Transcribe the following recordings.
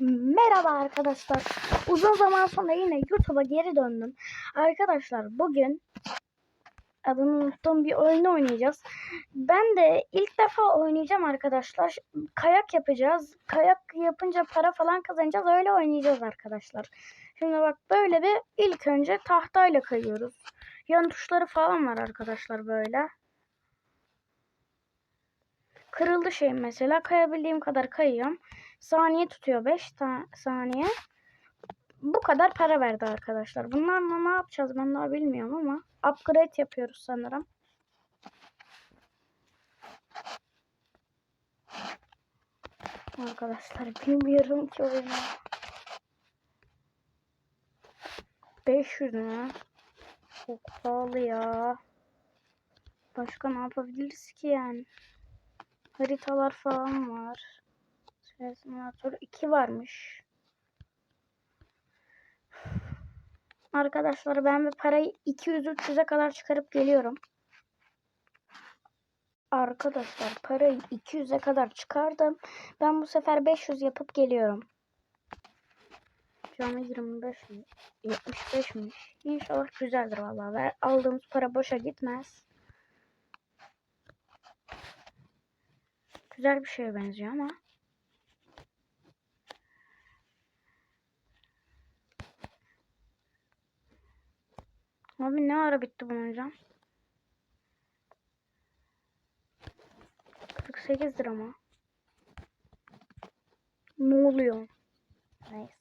Merhaba arkadaşlar. Uzun zaman sonra yine YouTube'a geri döndüm. Arkadaşlar bugün adını unuttuğum bir oyun oynayacağız. Ben de ilk defa oynayacağım arkadaşlar. Kayak yapacağız. Kayak yapınca para falan kazanacağız. Öyle oynayacağız arkadaşlar. Şimdi bak böyle bir ilk önce tahtayla kayıyoruz. Yan tuşları falan var arkadaşlar böyle. Kırıldı şey mesela. Kayabildiğim kadar kayıyorum. Saniye tutuyor 5 saniye. Bu kadar para verdi arkadaşlar. Bunlarla ne yapacağız ben daha bilmiyorum ama upgrade yapıyoruz sanırım. Arkadaşlar bilmiyorum ki oyunu. 500 mü? Çok pahalı ya. Başka ne yapabiliriz ki yani? Haritalar falan var. Simülatör 2 varmış. Arkadaşlar ben bir parayı 200-300'e kadar çıkarıp geliyorum. Arkadaşlar parayı 200'e kadar çıkardım. Ben bu sefer 500 yapıp geliyorum. Şu an 25 mi? 75'miş. İnşallah güzeldir vallahi. Aldığımız para boşa gitmez. Güzel bir şeye benziyor ama. Abi ne ara bitti bunun hocam? 48 lira mı? Ne oluyor? Neyse.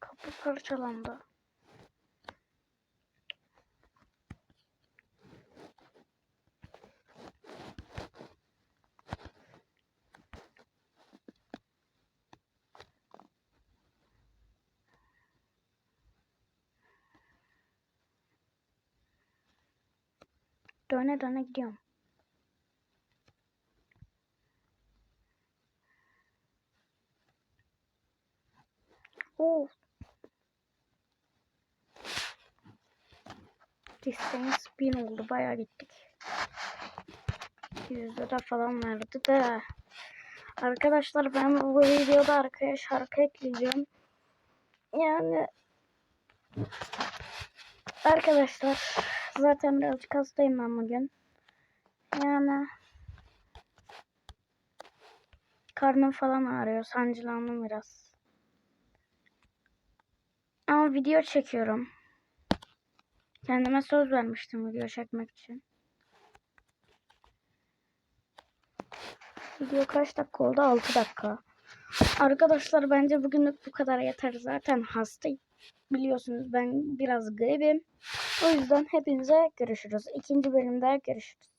Kapı parçalandı. Döne döne gidiyorum. Oo. Distance 1000 oldu. Bayağı gittik. 100 lira falan verdi de. Arkadaşlar ben bu videoda arkaya şarkı ekleyeceğim. Yani Arkadaşlar zaten birazcık hastayım ben bugün. Yani karnım falan ağrıyor. Sancılandım biraz. Ama video çekiyorum. Kendime söz vermiştim video çekmek için. Video kaç dakika oldu? 6 dakika. Arkadaşlar bence bugünlük bu kadar yeter. Zaten hastayım. Biliyorsunuz ben biraz gribim. O yüzden hepinize görüşürüz. İkinci bölümde görüşürüz.